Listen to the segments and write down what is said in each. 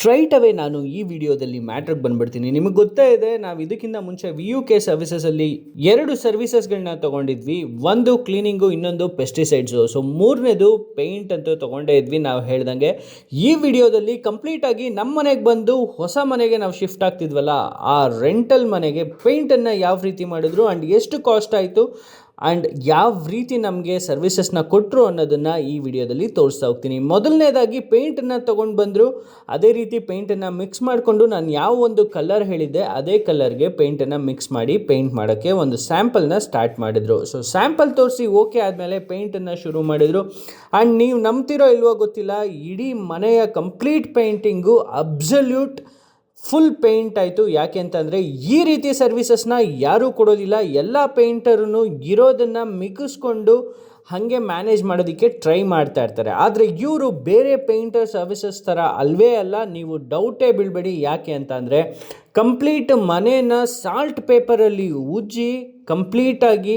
Straight away ನಾನು ಈ ವಿಡಿಯೋದಲ್ಲಿ ಮ್ಯಾಟ್ರಿಗೆ ಬಂದ್ಬಿಡ್ತೀನಿ. ನಿಮಗೆ ಗೊತ್ತೇ ಇದೆ, ನಾವು ಇದಕ್ಕಿಂತ ಮುಂಚೆ ವಿ ಯು ಕೆ ಸರ್ವಿಸಸಲ್ಲಿ ಎರಡು ಸರ್ವಿಸಸ್ಗಳನ್ನ ತೊಗೊಂಡಿದ್ವಿ. ಒಂದು ಕ್ಲೀನಿಂಗು ಇನ್ನೊಂದು ಪೆಸ್ಟಿಸೈಡ್ಸು ಸೊ ಮೂರನೇದು ಪೇಂಟ್ ಅಂತೂ ತೊಗೊಂಡೇ ಇದ್ವಿ ನಾವು ಹೇಳ್ದಂಗೆ. ಈ ವಿಡಿಯೋದಲ್ಲಿ ಕಂಪ್ಲೀಟಾಗಿ ನಮ್ಮ ಮನೆಗೆ ಬಂದು ಹೊಸ ಮನೆಗೆ ನಾವು ಶಿಫ್ಟ್ ಆಗ್ತಿದ್ವಲ್ಲ, ಆ ರೆಂಟಲ್ ಮನೆಗೆ ಪೇಂಟನ್ನು ಯಾವ ರೀತಿ ಮಾಡಿದ್ರು ಆ್ಯಂಡ್ ಎಷ್ಟು ಕಾಸ್ಟ್ ಆಯಿತು ಆ್ಯಂಡ್ ಯಾವ ರೀತಿ ನಮಗೆ ಸರ್ವಿಸಸ್ನ ಕೊಟ್ಟರು ಅನ್ನೋದನ್ನು ಈ ವಿಡಿಯೋದಲ್ಲಿ ತೋರಿಸ್ತಾ ಹೋಗ್ತೀನಿ. ಮೊದಲನೇದಾಗಿ ಪೇಂಟನ್ನು ತೊಗೊಂಡು ಬಂದರು. ಅದೇ ರೀತಿ ಪೇಂಟನ್ನು ಮಿಕ್ಸ್ ಮಾಡಿಕೊಂಡು ನಾನು ಯಾವ ಒಂದು ಕಲರ್ ಹೇಳಿದ್ದೆ, ಅದೇ ಕಲರ್ಗೆ ಪೇಂಟನ್ನು ಮಿಕ್ಸ್ ಮಾಡಿ ಪೇಂಟ್ ಮಾಡೋಕ್ಕೆ ಒಂದು ಸ್ಯಾಂಪಲ್ನ ಸ್ಟಾರ್ಟ್ ಮಾಡಿದರು. ಸೊ ಸ್ಯಾಂಪಲ್ ತೋರಿಸಿ ಓಕೆ ಆದಮೇಲೆ ಪೇಂಟನ್ನು ಶುರು ಮಾಡಿದರು. ಆ್ಯಂಡ್ ನೀವು ನಂಬ್ತಿರೋ ಇಲ್ವೋ ಗೊತ್ತಿಲ್ಲ, ಇಡೀ ಮನೆಯ complete painting absolute full paint ಆಯಿತು. ಯಾಕೆ ಅಂತಂದರೆ ಈ ರೀತಿ ಸರ್ವಿಸಸ್ನ ಯಾರೂ ಕೊಡೋದಿಲ್ಲ. ಎಲ್ಲ ಪೇಂಟರೂ ಇರೋದನ್ನು ಮಿಗಿಸ್ಕೊಂಡು ಹಾಗೆ ಮ್ಯಾನೇಜ್ ಮಾಡೋದಕ್ಕೆ ಟ್ರೈ ಮಾಡ್ತಾ ಇರ್ತಾರೆ. ಆದರೆ ಇವರು ಬೇರೆ ಪೇಂಟರ್ ಸರ್ವಿಸಸ್ ಥರ ಅಲ್ವೇ ಅಲ್ಲ, ನೀವು ಡೌಟೇ ಬೀಳಬೇಡಿ. ಯಾಕೆ ಅಂತ ಅಂದರೆ ಕಂಪ್ಲೀಟ್ ಮನೇನ ಸಾಲ್ಟ್ ಪೇಪರಲ್ಲಿ ಉಜ್ಜಿ ಕಂಪ್ಲೀಟಾಗಿ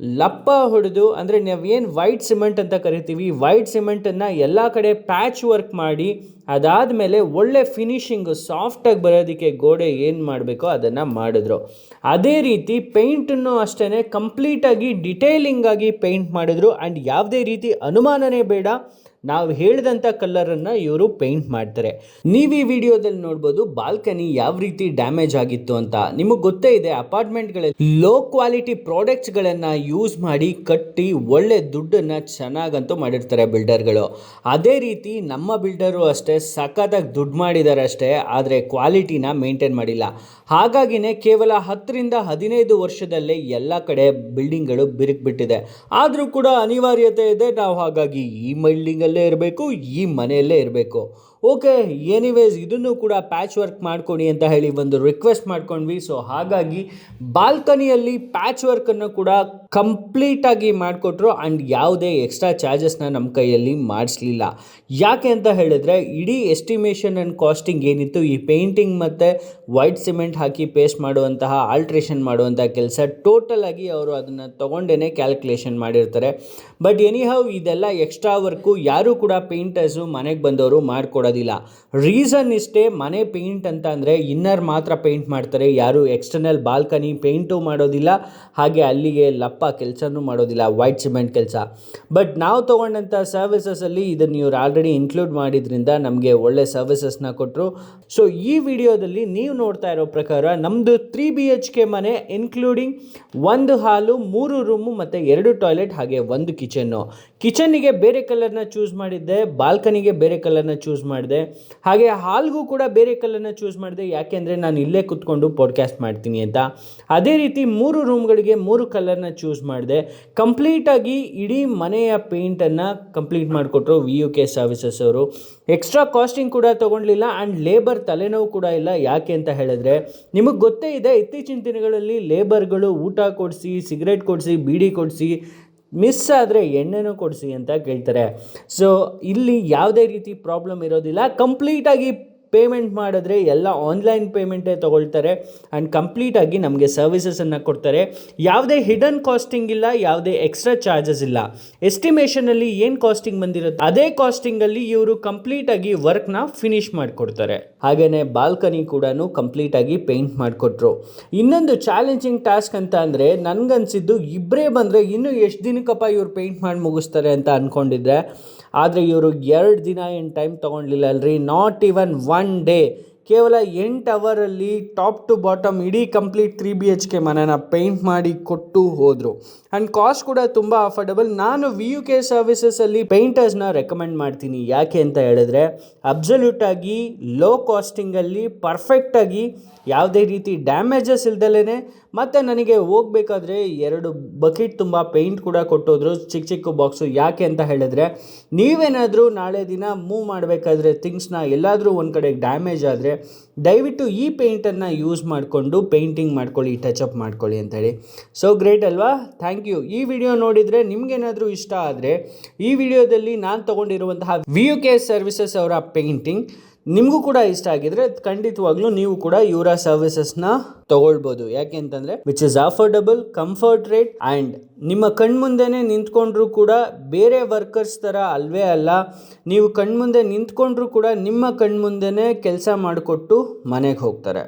ಲಪ್ಪ ಹೊಡೆದು, ಅಂದರೆ ನಾವೇನು ವೈಟ್ ಸಿಮೆಂಟ್ ಅಂತ ಕರಿತೀವಿ ವೈಟ್ ಸಿಮೆಂಟನ್ನು ಎಲ್ಲ ಕಡೆ ಪ್ಯಾಚ್ ವರ್ಕ್ ಮಾಡಿ ಅದಾದ ಮೇಲೆ ಒಳ್ಳೆ ಫಿನಿಶಿಂಗು ಸಾಫ್ಟಾಗಿ ಬರೋದಕ್ಕೆ ಗೋಡೆ ಏನು ಮಾಡಬೇಕೋ ಅದನ್ನು ಮಾಡಿದ್ರು. ಅದೇ ರೀತಿ ಪೇಂಟನ್ನು ಅಷ್ಟೇ ಕಂಪ್ಲೀಟಾಗಿ ಡಿಟೇಲಿಂಗಾಗಿ ಪೇಂಟ್ ಮಾಡಿದ್ರು. ಆ್ಯಂಡ್ ಯಾವುದೇ ರೀತಿ ಅನುಮಾನನೇ ಬೇಡ. ನಾವು ಹೇಳಿದಂಥ ಕಲ್ಲರನ್ನು ಇವರು ಪೇಂಟ್ ಮಾಡ್ತಾರೆ. ನೀವು ಈ ವಿಡಿಯೋದಲ್ಲಿ ನೋಡ್ಬೋದು ಬಾಲ್ಕನಿ ಯಾವ ರೀತಿ ಡ್ಯಾಮೇಜ್ ಆಗಿತ್ತು ಅಂತ. ನಿಮಗೆ ಗೊತ್ತೇ ಇದೆ ಅಪಾರ್ಟ್ಮೆಂಟ್ಗಳಲ್ಲಿ ಲೋ ಕ್ವಾಲಿಟಿ ಪ್ರಾಡಕ್ಟ್ಸ್ಗಳನ್ನು ಯೂಸ್ ಮಾಡಿ ಕಟ್ಟಿ ಒಳ್ಳೆ ದುಡ್ಡನ್ನು ಚೆನ್ನಾಗಂತೂ ಮಾಡಿರ್ತಾರೆ ಬಿಲ್ಡರ್ಗಳು ಅದೇ ರೀತಿ ನಮ್ಮ ಬಿಲ್ಡರು ಅಷ್ಟೇ ಸಖತ್ತಾಗಿ ದುಡ್ಡು ಮಾಡಿದ್ದಾರೆ ಅಷ್ಟೇ, ಆದರೆ ಕ್ವಾಲಿಟಿನ ಮೇಂಟೈನ್ ಮಾಡಿಲ್ಲ. ಹಾಗಾಗಿನೇ ಕೇವಲ ಹತ್ತರಿಂದ ಹದಿನೈದು ವರ್ಷದಲ್ಲೇ ಎಲ್ಲ ಕಡೆ ಬಿಲ್ಡಿಂಗ್ಗಳು ಬಿರುಕ್ಬಿಟ್ಟಿದೆ ಆದರೂ ಕೂಡ ಅನಿವಾರ್ಯತೆ ಇದೆ, ನಾವು ಹಾಗಾಗಿ ಈ ಬಿಲ್ಡಿಂಗಲ್ಲೇ ಇರಬೇಕು, ಈ ಮನೆಯಲ್ಲೇ ಇರಬೇಕು. ಓಕೆ ಎನಿವೇಸ್ ಇದನ್ನು ಕೂಡ ಪ್ಯಾಚ್ ವರ್ಕ್ ಮಾಡ್ಕೊಡಿ ಅಂತ ಹೇಳಿ ಒಂದು ರಿಕ್ವೆಸ್ಟ್ ಮಾಡ್ಕೊಂಡ್ವಿ. ಸೊ ಹಾಗಾಗಿ ಬಾಲ್ಕನಿಯಲ್ಲಿ ಪ್ಯಾಚ್ ವರ್ಕನ್ನು ಕೂಡ ಕಂಪ್ಲೀಟಾಗಿ ಮಾಡಿಕೊಟ್ರು ಆ್ಯಂಡ್ ಯಾವುದೇ ಎಕ್ಸ್ಟ್ರಾ ಚಾರ್ಜಸ್ನ ನಮ್ಮ ಕೈಯಲ್ಲಿ ಮಾಡಿಸ್ಲಿಲ್ಲ. ಯಾಕೆ ಅಂತ ಹೇಳಿದ್ರೆ, ಇಡೀ ಎಸ್ಟಿಮೇಷನ್ ಆ್ಯಂಡ್ ಕಾಸ್ಟಿಂಗ್ ಏನಿತ್ತು, ಈ ಪೇಂಟಿಂಗ್ ಮತ್ತು ವೈಟ್ ಸಿಮೆಂಟ್ ಹಾಕಿ ಪೇಸ್ಟ್ ಮಾಡುವಂತಹ ಆಲ್ಟ್ರೇಷನ್ ಮಾಡುವಂಥ ಕೆಲಸ ಟೋಟಲ್ ಆಗಿ ಅವರು ಅದನ್ನು ತೊಗೊಂಡೇ ಕ್ಯಾಲ್ಕುಲೇಷನ್ ಮಾಡಿರ್ತಾರೆ. ಬಟ್ ಎನಿ ಹೌ ಇದೆಲ್ಲ ಎಕ್ಸ್ಟ್ರಾ ವರ್ಕು ಯಾರೂ ಕೂಡ ಪೇಂಟರ್ಸು ಮನೆಗೆ ಬಂದವರು ಮಾಡಿಕೊಡೋದಿಲ್ಲ. ರೀಸನ್ ಇಷ್ಟೇ, ಮನೆ ಪೇಂಟ್ ಅಂತ ಅಂದರೆ ಇನ್ನರ್ ಮಾತ್ರ ಪೇಂಟ್ ಮಾಡ್ತಾರೆ. ಯಾರು ಎಕ್ಸ್ಟರ್ನಲ್ ಬಾಲ್ಕನಿ ಪೇಂಟು ಮಾಡೋದಿಲ್ಲ. ಹಾಗೆ ಅಲ್ಲಿಗೆ ಲಪ್ಪ ಕೆಲಸನೂ ಮಾಡೋದಿಲ್ಲ ವೈಟ್ ಸಿಮೆಂಟ್ ಕೆಲಸ. ಬಟ್ ನಾವು ತೊಗೊಂಡಂಥ ಸರ್ವಿಸಸಲ್ಲಿ ಇದನ್ನು ಇವ್ರು ಆಲ್ರೆಡಿ ಇನ್ಕ್ಲೂಡ್ ಮಾಡಿದ್ರಿಂದ ನಮಗೆ ಒಳ್ಳೆ ಸರ್ವಿಸಸ್ನ ಕೊಟ್ಟರು ಸೊ ಈ ವಿಡಿಯೋದಲ್ಲಿ ನೀವು ನೋಡ್ತಾ ಇರೋ ಪ್ರಕಾರ ನಮ್ಮದು ತ್ರೀ ಬಿ ಎಚ್ ಕೆ ಮನೆ ಇನ್ಕ್ಲೂಡಿಂಗ್ ಒಂದು ಹಾಲು, ಮೂರು ರೂಮು ಮತ್ತು ಎರಡು ಟಾಯ್ಲೆಟ್ ಹಾಗೆ ಒಂದು ಕಿಚನ್ನು ಕಿಚನ್ನಿಗೆ ಬೇರೆ ಕಲರ್ನ ಚೂಸ್ ಮಾಡಿದ್ದೆ ಬಾಲ್ಕನಿಗೆ ಬೇರೆ ಕಲರ್ನ ಚೂಸ್ ಮಾಡಿದೆ. ಹಾಗೆ ಹಾಲ್ಗೂ ಕೂಡ ಬೇರೆ ಕಲರ್ನ ಚೂಸ್ ಮಾಡಿದೆ ಯಾಕೆಂದರೆ ನಾನು ಇಲ್ಲೇ ಕೂತ್ಕೊಂಡು ಪಾಡ್ಕಾಸ್ಟ್ ಮಾಡ್ತೀನಿ ಅಂತ. ಅದೇ ರೀತಿ ಮೂರು ರೂಮ್ಗಳಿಗೆ ಮೂರು ಕಲರ್ನ ಚೂಸ್ ಮಾಡಿದೆ. ಕಂಪ್ಲೀಟಾಗಿ ಇಡೀ ಮನೆಯ ಪೇಂಟನ್ನು ಕಂಪ್ಲೀಟ್ ಮಾಡಿಕೊಟ್ರು ವಿ ಯು ಕೆ ಸರ್ವಿಸಸ್ ಅವರು. ಎಕ್ಸ್ಟ್ರಾ ಕಾಸ್ಟಿಂಗ್ ಕೂಡ ತೊಗೊಂಡಿಲ್ಲ ಆ್ಯಂಡ್ ಲೇಬರ್ ತಲೆನೋವು ಕೂಡ ಇಲ್ಲ. ಯಾಕೆ ಅಂತ ಹೇಳಿದ್ರೆ ನಿಮಗೆ ಗೊತ್ತೇ ಇದೆ, ಇತ್ತೀಚಿನ ದಿನಗಳಲ್ಲಿ ಲೇಬರ್ಗಳು ಊಟ ಕೊಡಿಸಿ ಸಿಗರೇಟ್ ಕೊಡಿಸಿ, ಬೀಡಿ ಕೊಡಿಸಿ ಮಿಸ್ ಆದರೆ ಎಣ್ಣೆನೂ ಕೊಡಿಸಿ ಅಂತ ಕೇಳ್ತಾರೆ. ಸೊ ಇಲ್ಲಿ ಯಾವುದೇ ರೀತಿ ಪ್ರಾಬ್ಲಮ್ ಇರೋದಿಲ್ಲ. ಕಂಪ್ಲೀಟಾಗಿ ಪೇಮೆಂಟ್ ಮಾಡಿದ್ರೆ ಎಲ್ಲ ಆನ್ಲೈನ್ ಪೇಮೆಂಟೇ ತೊಗೊಳ್ತಾರೆ ಆ್ಯಂಡ್ ಕಂಪ್ಲೀಟಾಗಿ ನಮಗೆ ಸರ್ವಿಸಸನ್ನು ಕೊಡ್ತಾರೆ. ಯಾವುದೇ ಹಿಡನ್ ಕಾಸ್ಟಿಂಗ್ ಇಲ್ಲ, ಯಾವುದೇ ಎಕ್ಸ್ಟ್ರಾ ಚಾರ್ಜಸ್ ಇಲ್ಲ. ಎಸ್ಟಿಮೇಷನಲ್ಲಿ ಏನು ಕಾಸ್ಟಿಂಗ್ ಬಂದಿರುತ್ತೆ, ಅದೇ ಕಾಸ್ಟಿಂಗಲ್ಲಿ ಇವರು ಕಂಪ್ಲೀಟಾಗಿ ವರ್ಕ್ನ ಫಿನಿಶ್ ಮಾಡಿಕೊಡ್ತಾರೆ. ಹಾಗೆಯೇ ಬಾಲ್ಕನಿ ಕೂಡ ಕಂಪ್ಲೀಟಾಗಿ ಪೇಂಟ್ ಮಾಡಿಕೊಟ್ರು. ಇನ್ನೊಂದು ಚಾಲೆಂಜಿಂಗ್ ಟಾಸ್ಕ್ ಅಂತ ಅಂದರೆ ನನಗನ್ಸಿದ್ದು ಇಬ್ಬರೇ ಬಂದರೆ ಇನ್ನೂ ಎಷ್ಟು ದಿನಕ್ಕಪ್ಪ ಇವ್ರು ಪೇಂಟ್ ಮಾಡಿ ಮುಗಿಸ್ತಾರೆ ಅಂತ ಅಂದ್ಕೊಂಡಿದ್ದೆ ಆದರೆ ಇವರು ಎರಡು ದಿನ ಏನು ಟೈಮ್ ತೊಗೊಂಡಿಲ್ಲ ಅಲ್ರಿ? ನಾಟ್ ಈವನ್ ಒನ್ ಡೇ ಕೇವಲ ಎಂಟು ಅವರಲ್ಲಿ ಟಾಪ್ ಟು ಬಾಟಮ್ ಇಡೀ complete three B H K ಮನೆನ ಪೇಂಟ್ ಮಾಡಿ ಕೊಟ್ಟು ಹೋದರು. ಆ್ಯಂಡ್ ಕಾಸ್ಟ್ ಕೂಡ ತುಂಬ ಅಫೋರ್ಡಬಲ್. ನಾನು ವಿ ಯು ಕೆ ಸರ್ವಿಸಸಲ್ಲಿ ಪೇಂಟರ್ಸ್ನ ರೆಕಮೆಂಡ್ ಮಾಡ್ತೀನಿ. ಯಾಕೆ ಅಂತ ಹೇಳಿದ್ರೆ ಅಬ್ಸಲ್ಯೂಟಾಗಿ ಲೋ ಕಾಸ್ಟಿಂಗಲ್ಲಿ ಪರ್ಫೆಕ್ಟಾಗಿ ಯಾವುದೇ ರೀತಿ ಡ್ಯಾಮೇಜಸ್ ಇಲ್ದಲೇ ಮತ್ತು ನನಗೆ ಹೋಗಬೇಕಾದ್ರೆ ಎರಡು ಬಕೆಟ್ ತುಂಬ ಪೇಂಟ್ ಕೂಡ ಕೊಟ್ಟೋದ್ರು ಚಿಕ್ಕ ಚಿಕ್ಕ ಬಾಕ್ಸು. ಯಾಕೆ ಅಂತ ಹೇಳಿದ್ರೆ, ನೀವೇನಾದರೂ ನಾಳೆ ದಿನ ಮೂವ್ ಮಾಡಬೇಕಾದ್ರೆ, ಥಿಂಗ್ಸ್ನ ಎಲ್ಲಾದರೂ ಒಂದು ಕಡೆ ಡ್ಯಾಮೇಜ್ ಆದರೆ ದಯವಿಟ್ಟು ಈ ಪೇಂಟನ್ನು ಯೂಸ್ ಮಾಡಿಕೊಂಡು ಪೇಂಟಿಂಗ್ ಮಾಡ್ಕೊಳ್ಳಿ ಟಚ್ ಅಪ್ ಮಾಡ್ಕೊಳ್ಳಿ ಅಂತೇಳಿ. ಸೊ ಗ್ರೇಟ್ ಅಲ್ವಾ? ಥ್ಯಾಂಕ್ ಯು ಈ ವಿಡಿಯೋ ನೋಡಿದರೆ ನಿಮಗೇನಾದರೂ ಇಷ್ಟ ಆದರೆ ಈ ವಿಡಿಯೋದಲ್ಲಿ ನಾನು ತೊಗೊಂಡಿರುವಂತಹ ವಿ ಯು ಕೆ ಸರ್ವಿಸಸ್ ಅವರ ಪೇಂಟಿಂಗ್ ನಿಮಗೂ ಕೂಡ ಇಷ್ಟ ಆಗಿದ್ರೆ ಖಂಡಿತವಾಗ್ಲೂ ನೀವು ಕೂಡ ಇವರ ಸರ್ವಿಸಸ್ನ ತಗೊಳ್ಬೋದು. ಯಾಕೆ ಅಂತಂದ್ರೆ which is affordable comfort rate and ನಿಮ್ಮ ಕಣ್ಮುಂದೆನೇ ನಿಂತ್ಕೊಂಡ್ರು ಕೂಡ ಬೇರೆ ವರ್ಕರ್ಸ್ ಥರ ಅಲ್ವೇ ಅಲ್ಲ, ನೀವು ಕಣ್ಮುಂದೆ ನಿಂತ್ಕೊಂಡ್ರು ಕೂಡ ನಿಮ್ಮ ಕಣ್ಮುಂದೆನೇ ಕೆಲಸ ಮಾಡಿಕೊಟ್ಟು ಮನೆಗೆ ಹೋಗ್ತಾರೆ.